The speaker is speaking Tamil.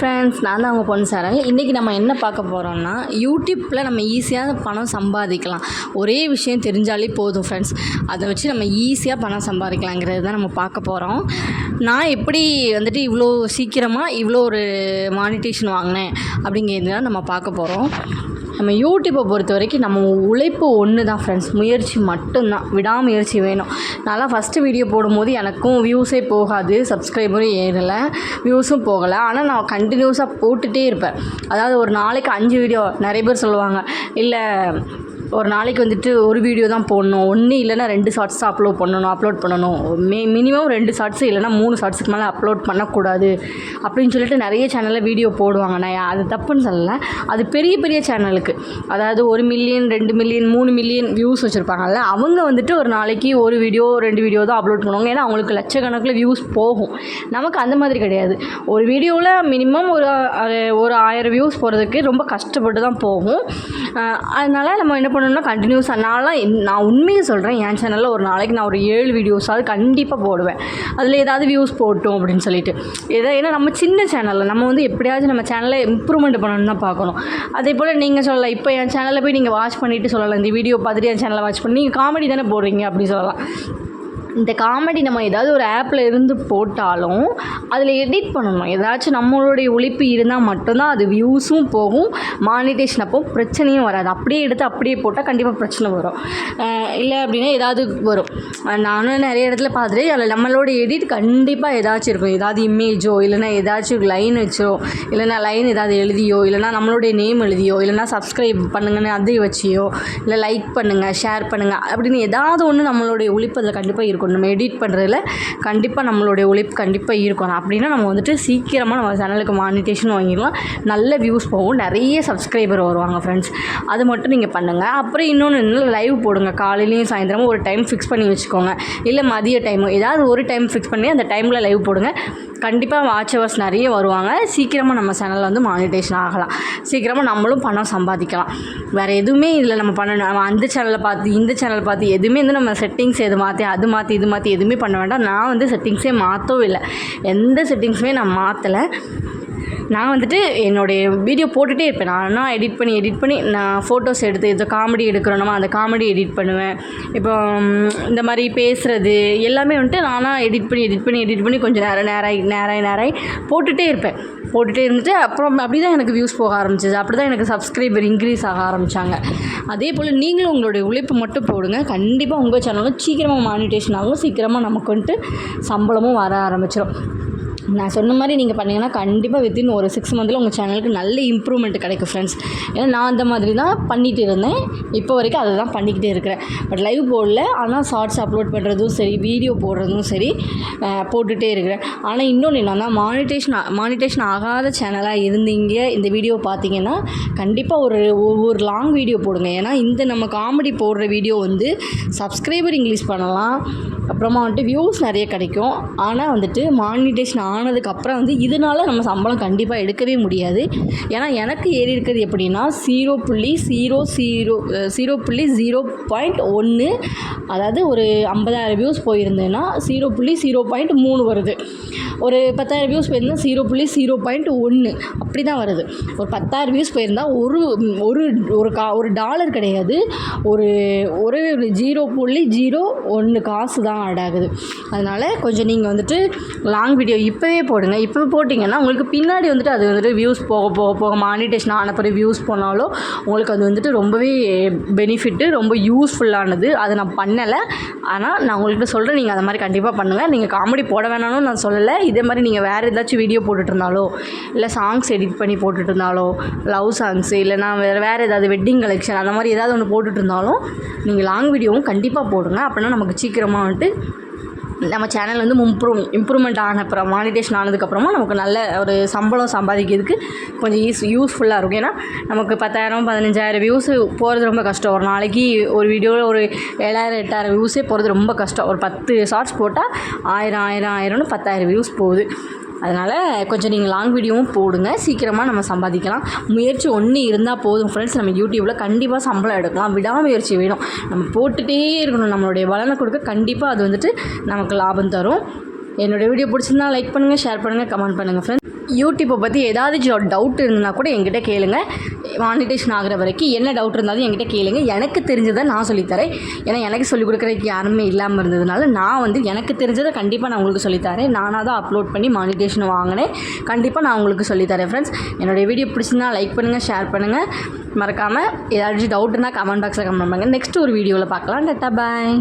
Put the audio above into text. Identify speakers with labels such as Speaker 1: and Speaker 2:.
Speaker 1: ஃப்ரெண்ட்ஸ் நான் தான் அவங்க பொண்ணு சாரங்க இன்றைக்கி நம்ம என்ன பார்க்க போகிறோம்னா யூடியூப்பில் நம்ம ஈஸியாக பணம் சம்பாதிக்கலாம். ஒரே விஷயம் தெரிஞ்சாலே போதும் ஃப்ரெண்ட்ஸ் அதை வச்சு நம்ம ஈஸியாக பணம் சம்பாதிக்கலாங்கிறது தான் நம்ம பார்க்க போகிறோம் நான் எப்படி வந்துட்டு இவ்வளோ சீக்கிரமாக இவ்வளோ ஒரு மானிட்டேஷன் வாங்கினேன் அப்படிங்கிறது தான் நம்ம பார்க்க போகிறோம் நம்ம யூடியூப்பை பொறுத்த வரைக்கும் நம்ம உழைப்பு ஒன்று தான் ஃப்ரெண்ட்ஸ் முயற்சி மட்டும்தான். விடாமுயற்சி வேணும். நான்லாம் ஃபஸ்ட்டு வீடியோ போடும்போது எனக்கும் வியூஸே போகாது. சப்ஸ்கிரைபரும் ஏறலை. வியூஸும் போகலை. ஆனால் நான் கண்டினியூஸாக போட்டுகிட்டே இருப்பேன். அதாவது ஒரு நாளைக்கு அஞ்சு வீடியோ நிறைய பேர் சொல்லுவாங்க. இல்லை ஒரு நாளைக்கு வந்துட்டு ஒரு வீடியோ தான் போடணும். ஒன்று இல்லைனா ரெண்டு ஷார்ட்ஸ் தான் அப்லோட் பண்ணணும் அப்லோட் பண்ணணும். மே மினிமம் ரெண்டு ஷார்ட்ஸ் இல்லைனா மூணு ஷார்ட்ஸுக்கு மேலே அப்லோட் பண்ணக்கூடாது. அப்படின்னு சொல்லிட்டு நிறைய சேனலில் வீடியோ போடுவாங்க. நான் அது தப்புன்னு சொல்லலை. அது பெரிய பெரிய சேனலுக்கு அதாவது ஒரு மில்லியன் ரெண்டு மில்லியன் மூணு மில்லியன் வியூஸ் வச்சுருப்பாங்கல்ல அவங்க வந்துட்டு ஒரு நாளைக்கு ஒரு வீடியோ ரெண்டு வீடியோ தான் அப்லோட் பண்ணுவாங்க. ஏன்னா அவங்களுக்கு லட்சக்கணக்கில் வியூஸ் போகும். நமக்கு அந்த மாதிரி கிடையாது. ஒரு வீடியோவில் மினிமம் ஒரு ஒரு ஆயிரம் வியூஸ் போகிறதுக்கு ரொம்ப கஷ்டப்பட்டு தான் போகும். அதனால் நம்ம என்ன பண்ணணும்னா கண்டினியூஸாக நான்லாம் நான் உண்மையை சொல்கிறேன் என் சேனலில் ஒரு நாளைக்கு நான் ஒரு ஏழு வீடியோஸாவது கண்டிப்பாக போடுவேன். அதில் ஏதாவது வியூஸ் போட்டோம் அப்படின்னு சொல்லிட்டு. ஏதோ ஏன்னா நம்ம சின்ன சேனலில் நம்ம வந்து எப்படியாச்சும் நம்ம சேனலை இம்ப்ரூவ்மெண்ட் பண்ணணும்னு தான் பார்க்கணும். அதே போல் நீங்கள் சொல்லலாம் இப்போ என் சேனலில் போய் நீங்கள் வாட்ச் பண்ணிவிட்டு சொல்லலாம் இந்த வீடியோ பார்த்துட்டு என் சேனலை வாட்ச் பண்ணி நீங்கள் காமெடி தானே போடுறீங்க அப்படின்னு சொல்லலாம். இந்த காமெடி நம்ம ஏதாவது ஒரு ஆப்பில் இருந்து போட்டாலும் அதில் எடிட் பண்ணணும். ஏதாச்சும் நம்மளுடைய ஒழிப்பு இருந்தால் மட்டும்தான் அது வியூஸும் போகும் மானிட்டேஷன் அப்போ பிரச்சனையும் வராது. அப்படியே எடுத்து அப்படியே போட்டால் கண்டிப்பாக பிரச்சனை வரும். இல்லை அப்படின்னா ஏதாவது வரும். நானும் நிறைய இடத்துல பார்த்துட்டு அதில் நம்மளோட எடிட் கண்டிப்பாக ஏதாச்சும் இருக்கும். ஏதாவது இமேஜோ இல்லைன்னா ஏதாச்சும் லைன் வச்சோ இல்லைன்னா லைன் ஏதாவது எழுதியோ இல்லைன்னா நம்மளுடைய நேம் எழுதியோ இல்லைன்னா சப்ஸ்கிரைப் பண்ணுங்கன்னு அதை வச்சியோ இல்லை லைக் பண்ணுங்கள் ஷேர் பண்ணுங்கள் அப்படின்னு ஏதாவது ஒன்று நம்மளுடைய ஒழிப்பு அதில் கண்டிப்பாக இருக்கும் நம்ம எடிட் பண்ணுறதுல கண்டிப்பாக நம்மளுடைய ஒழிப்பு கண்டிப்பாக இருக்கணும் அப்படின்னா நம்ம வந்துட்டு சீக்கிரமாக நம்ம சேனலுக்கு மானிட்டேஷன் வாங்கிடலாம். நல்ல வியூஸ் போகும். நிறைய சப்ஸ்கிரைபர் வருவாங்க ஃப்ரெண்ட்ஸ் அது மட்டும் நீங்கள் பண்ணுங்கள் அப்புறம் இன்னொன்று லைவ் போடுங்க. காலையிலையும் சாயந்தரமும் ஒரு டைம் ஃபிக்ஸ் பண்ணி வச்சுக்கோங்க. இல்லை மதிய டைமு ஏதாவது ஒரு டைம் ஃபிக்ஸ் பண்ணி அந்த டைமில் லைவ் போடுங்க. கண்டிப்பாக வாட்ச் ஹவர்ஸ் நிறைய வருவாங்க. சீக்கிரமாக நம்ம சேனலில் வந்து மானிட்டேஷன் ஆகலாம். சீக்கிரமாக நம்மளும் பணம் சம்பாதிக்கலாம். வேறு எதுவுமே இதில் நம்ம பண்ணணும் நம்ம அந்த சேனலை பார்த்து இந்த சேனலை பார்த்து எதுவுமே வந்து நம்ம செட்டிங்ஸ் எது மாற்றி அது மாற்றி இது மாற்றி எதுவுமே பண்ண வேண்டாம். நான் வந்து செட்டிங்ஸே மாற்றவும் இல்லை. எந்த எந்த செட்டிங்ஸுமே நான் மாற்றலை நான் வந்துட்டு என்னுடைய வீடியோ போட்டுகிட்டே இருப்பேன். நானாக எடிட் பண்ணி எடிட் பண்ணி நான் ஃபோட்டோஸ் எடுத்து இது காமெடி எடுக்கிறோன்னா அந்த காமெடி எடிட் பண்ணுவேன். இப்போ இந்த மாதிரி பேசுகிறது எல்லாமே வந்துட்டு நானாக எடிட் பண்ணி எடிட் பண்ணி எடிட் பண்ணி கொஞ்சம் நேரம் நேராகி நேராகி நேராகி போட்டுகிட்டே இருப்பேன். போட்டுகிட்டே இருந்துட்டு அப்புறம் அப்படி தான் எனக்கு வியூஸ் போக ஆரம்பிச்சிது. அப்படி தான் எனக்கு சப்ஸ்கிரைபர் இன்க்ரீஸ் ஆக ஆரம்பித்தாங்க அதே போல் நீங்களும் உங்களுடைய உழைப்பு மட்டும் போடுங்க. கண்டிப்பாக உங்கள் சேனலும் சீக்கிரமாக மானிட்டேஷன் ஆகும். சீக்கிரமாக நமக்கு வந்துட்டு சம்பளமும் வர ஆரம்பிச்சிடும் நான் சொன்ன மாதிரி நீங்கள் பண்ணிங்கன்னா கண்டிப்பாக வித்தின் ஒரு சிக்ஸ் மந்தில் உங்கள் சேனலுக்கு நல்ல இம்ப்ரூவ்மெண்ட் கிடைக்கும் ஃப்ரெண்ட்ஸ் ஏன்னா நான் அந்த மாதிரி தான் பண்ணிகிட்டு இருந்தேன். இப்போ வரைக்கும் அதை தான் பண்ணிக்கிட்டே இருக்கிறேன். பட் லைவ் போடல. ஆனால் ஷார்ட்ஸ் அப்லோட் பண்ணுறதும் சரி வீடியோ போடுறதும் சரி போட்டுகிட்டே இருக்கிறேன். ஆனால் இன்னொன்று என்னென்னா மானிட்டேஷன் மானிட்டேஷன் ஆகாத சேனலாக இருந்தீங்க இந்த வீடியோ பார்த்தீங்கன்னா கண்டிப்பாக ஒரு ஒவ்வொரு லாங் வீடியோ போடுங்க. ஏன்னா இந்த நம்ம காமெடி போடுற வீடியோ வந்து சப்ஸ்கிரைபர் இங்கிலீஷ் பண்ணலாம். அப்புறமா வந்துட்டு வியூஸ் நிறைய கிடைக்கும். ஆனால் வந்துட்டு மானிட்டேஷன் ஆனதுக்கப்புறம் வந்து இதனால நம்ம சம்பளம் கண்டிப்பாக எடுக்கவே முடியாது. ஏன்னா எனக்கு ஏறி இருக்கிறது எப்படின்னா ஜீரோ புள்ளி ஜீரோ ஜீரோ ஜீரோ புள்ளி ஜீரோ பாயிண்ட் ஒன்று அதாவது ஒரு ஐம்பதாயிரம் வியூஸ் போயிருந்தேன்னா ஜீரோ புள்ளி ஜீரோ பாயிண்ட் மூணு வருது. ஒரு பத்தாயிரம் வியூஸ் போயிருந்தா ஜீரோ புள்ளி ஜீரோ பாயிண்ட் ஒன்று அப்படி தான் வருது. ஒரு பத்தாயிரம் வியூஸ் போயிருந்தால் ஒரு ஒரு ஒரு கா ஒரு டாலர் கிடையாது. ஒரு ஒரு ஜீரோ புள்ளி ஜீரோ ஒன்று காசு தான் ஆட் ஆகுது. அதனால் கொஞ்சம் நீங்கள் வந்துட்டு லாங் வீடியோ இப்போவே போடுங்க. இப்போ போட்டிங்கன்னா உங்களுக்கு பின்னாடி வந்துட்டு அது வந்துட்டு வியூஸ் போக போக போக மானிட்டேஷன் ஆன பிறகு வியூஸ் போனாலும் உங்களுக்கு அது வந்துட்டு ரொம்பவே பெனிஃபிட்டு ரொம்ப யூஸ்ஃபுல்லானது அதை நான் பண்ணலை. ஆனால் நான் உங்கள்கிட்ட சொல்கிறேன் நீங்கள் அந்த மாதிரி கண்டிப்பாக பண்ணுங்கள் நீங்கள் காமெடி போட வேணாம்னு நான் சொல்லலை. இதே மாதிரி நீங்கள் வேறு ஏதாச்சும் வீடியோ போட்டுட்ருந்தாலோ இல்லை சாங்ஸ் எடிட் பண்ணி போட்டுட்ருந்தாலோ லவ் சாங்ஸு இல்லைனா வேறு வேறு ஏதாவது வெட்டிங் கலெக்ஷன் அந்த மாதிரி ஏதாவது ஒன்று போட்டுட்ருந்தாலும் நீங்கள் லாங் வீடியோவும் கண்டிப்பாக போடுங்க. அப்படின்னா நமக்கு சீக்கிரமாக வந்துட்டு நம்ம சேனல் வந்து இம்ப்ரூவ் இம்ப்ரூவ்மெண்ட் ஆன அப்புறம் மானிட்டேஷன் ஆனதுக்கப்புறமா நமக்கு நல்ல ஒரு சம்பளம் சம்பாதிக்கிறதுக்கு கொஞ்சம் யூஸ் யூஸ்ஃபுல்லாக இருக்கும். ஏன்னா நமக்கு பத்தாயிரம் பதினஞ்சாயிரம் வியூஸ் போகிறது ரொம்ப கஷ்டம். ஒரு நாளைக்கு ஒரு வீடியோவில் ஒரு ஏழாயிரம் எட்டாயிரம் வியூஸே போகிறது ரொம்ப கஷ்டம். ஒரு பத்து ஷார்ட்ஸ் போட்டால் ஆயிரம் ஆயிரம் ஆயிரம்னு பத்தாயிரம் வியூஸ் போகுது. அதனால் கொஞ்சம் நீங்கள் லாங் வீடியோவும் போடுங்க. சீக்கிரமாக நம்ம சம்பாதிக்கலாம். முயற்சி ஒன்று இருந்தால் போதும் ஃப்ரெண்ட்ஸ் நம்ம யூடியூப்பில் கண்டிப்பாக சம்பளம் எடுக்கலாம். விடாமுயற்சி வேணும். நம்ம போட்டுகிட்டே இருக்கணும். நம்மளுடைய பலனை கொடுக்க கண்டிப்பாக அது வந்துட்டு நமக்கு லாபம் தரும். என்னோடய வீடியோ பிடிச்சிருந்தா லைக் பண்ணுங்கள் ஷேர் பண்ணுங்கள் கமெண்ட் பண்ணுங்கள் ஃப்ரெண்ட்ஸ் யூடியூப்பை பற்றி ஏதாவது டவுட் இருந்ததுன்னா கூட எங்கிட்ட கேளுங்க. மானிட்டேஷன் ஆகிற வரைக்கும் என்ன டவுட் இருந்தாலும் எங்கிட்ட கேளுங்க. எனக்கு தெரிஞ்சதை நான் சொல்லித்தரேன். ஏன்னா எனக்கு சொல்லிக் கொடுக்குறதுக்கு யாருமே இல்லாமல் இருந்ததுனால நான் வந்து எனக்கு தெரிஞ்சதை கண்டிப்பாக நான் உங்களுக்கு சொல்லித்தரேன். நானாக தான் அப்லோட் பண்ணி மானிட்டேஷன் வாங்கினேன். கண்டிப்பாக நான் உங்களுக்கு சொல்லித்தரேன் ஃப்ரெண்ட்ஸ் என்னுடைய வீடியோ பிடிச்சிருந்தா லைக் பண்ணுங்கள் ஷேர் பண்ணுங்கள் மறக்காமல் ஏதாச்சும் டவுட்னா கமெண்ட் பாக்ஸில் கமெண்ட் பண்ணுங்கள் நெக்ஸ்ட் ஒரு வீடியோவில் பார்க்கலாம். டட்டா பாய்